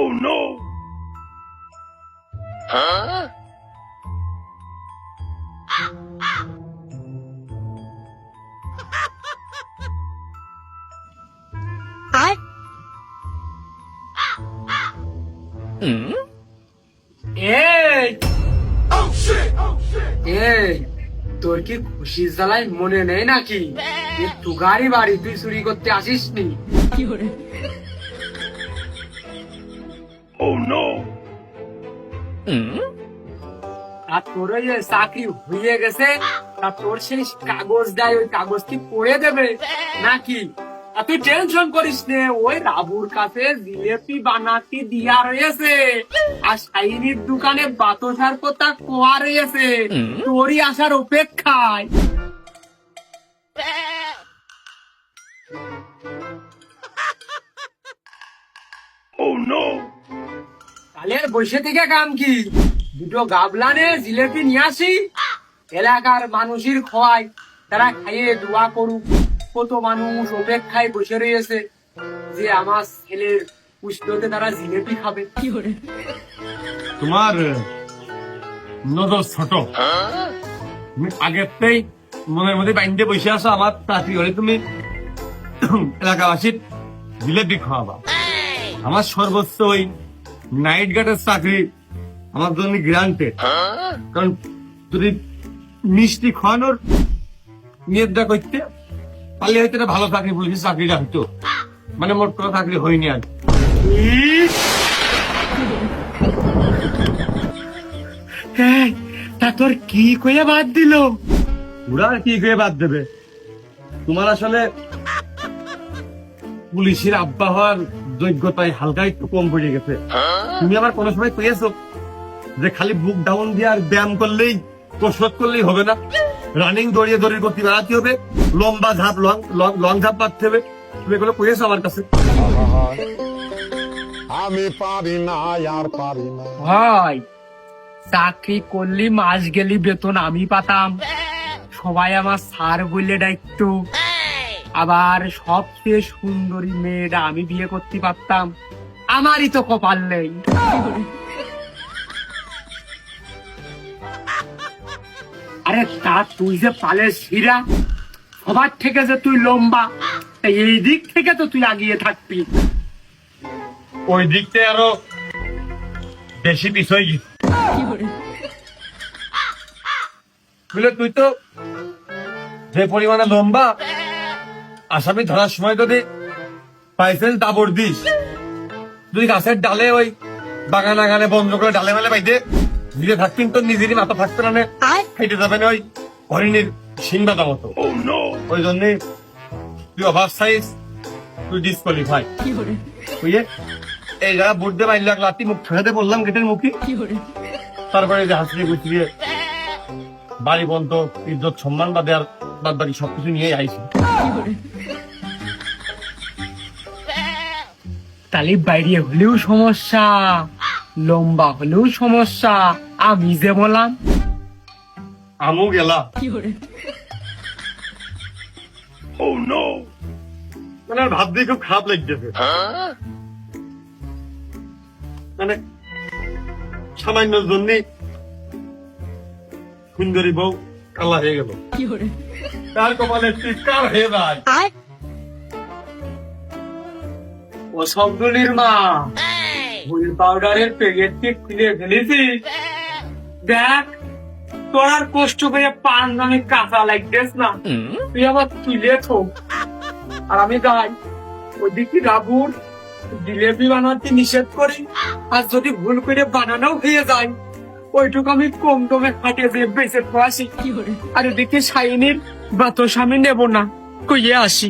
Oh no! এই তোর কি খুশি জ্বালাই মনে নেই নাকি? এ তুগারি বাড়ি তুই চুরি করতে আসিস নি Oh no! আর তোর ওই যে চাকরি হয়ে গেছে তা তোর সেই কাগজ দেয় ওই কাগজ কি পড়ে দেবে? নাকি? আর তুই টেনশন করিস নে ওই রাবুর কাছে জিলেপি বানাতি দিয়া রয়েছে। আর সাইনির দোকানে বাতসার কথা কোয়া রয়েছে। তোরই আসার অপেক্ষায়। Oh no! আর বসে থেকে কাম কি? দুটো গাবলানে জিলেপি নিয়ে আসি। এলাকার মানুষের খোয়াই তারা খাইয়ে দোয়া করুক। কত মানুষ অপেক্ষায় বসে রয়েছে যে আমার ছেলের পুষ্পতে তারা জিলেপি খাবে। তোমার নজর ছোট। তুমি আগেরতেই মনের মধ্যে বাইন্দে বসে আসো আমার চাকরি হলে তুমি এলাকাবাসীর জিলেপি খাওয়াবা। আমার সর্বোচ্চ ওই নাইট গার্ডের চাকরি আমার জন্য গ্রান্টেড কারণ যদি মিষ্টি খাওয়ানোর নিয়তটা করতে পারলে হয়তো একটা ভালো চাকরি পুলিশের চাকরিটা হতো মানে মোট কোনো চাকরি হয়নি আর। তা তোর কি কইয়া বাদ দিল? ওরা আর কি করে বাদ দেবে? তোমার আসলে পুলিশের আব্বা হওয়ার যোগ্যতায় হালকা একটু কম পড়ে গেছে। তুমি আবার কোনো সময় পেয়েছ যে খালি বুক ডাউন দিয়ে আর ব্যায়াম করলেই কসরত করলেই হবে না? রানিং দড়িয়ে দড়িয়ে করতে বেড়াতে হবে লম্বা ঝাঁপ লং লং- লং ঝাঁপ মারতে হবে। তুমি এগুলো পেয়েছ আমার কাছে? আমি পারি না আর পারি না। ভাই চাকরি করলি মাস গেলি বেতন আমি পাতাম। সবাই আমার স্যার বলে দায়িত্ব আবার সবচেয়ে সুন্দরী মেয়েটা আমি বিয়ে করতে পারতাম। আমারই তো কপাল নেই। আরে তা তুই যে পালের শিরা, সবার থেকে যে তুই লম্বা এই দিক থেকে তো তুই আগিয়ে থাকবি। ওই দিকতে আরও বেশি পিছয় গেছে তুই তো যে পরিমাণে লম্বা আসামি ধরার সময় যদি পাইছেন দাবর দিস। তুই গাছের ডালে ওই বাগান আগানে বন্ধ করে ডালে মেলে পাইতে নিজে থাকতেন তো নিজেরই মাথা থাকতো না নে। আর খাইতে যাবে না ওই হরিণীর সিংবাদা মতো। Oh! ওই জন্যে তুই ওভার সাইজ তুই ডিসকোয়ালিফাই বুঝলে? এই যারা বুঝতে পারলি এক লাতি মুখ ঠেকাতে বললাম গেটের মুখে। তারপরে যে হাসিয়ে গুছিয়ে বাড়ি বন্ধ ইজ্জত সম্মান বাদে আর বাদ বাকি সবকিছু নিয়ে আইছি। তাহলে বাইরে হলেও সমস্যা লম্বা হলেও সমস্যা আমি যে বললাম। আমও গেলা। Oh no! মানে আর ভাব দিয়ে খুব খারাপ লাগতেছে। মানে সামান্য জন্যে সুন্দরী বউ কালা হয়ে গেল। তার কপালে চিৎকার হয়ে যায়। ও মা পাউডারের প্যাকেটটি খুলে ফেলেছি। দেখ তোর আর কষ্ট করে পান আমি কাঁচা লাগতেস না। তুই আবার তুলে থোক আর আমি যাই। ওইদিকে রাবুর জিলেপি বানাতে নিষেধ করি। আর যদি ভুল করে বানানো হয়ে যায় ওইটুকু আমি কম দমে খাটে দিয়ে বেঁচে আসি আর ওদিকে সাইনের বাতস আমি নেব না। কইয়ে আসি।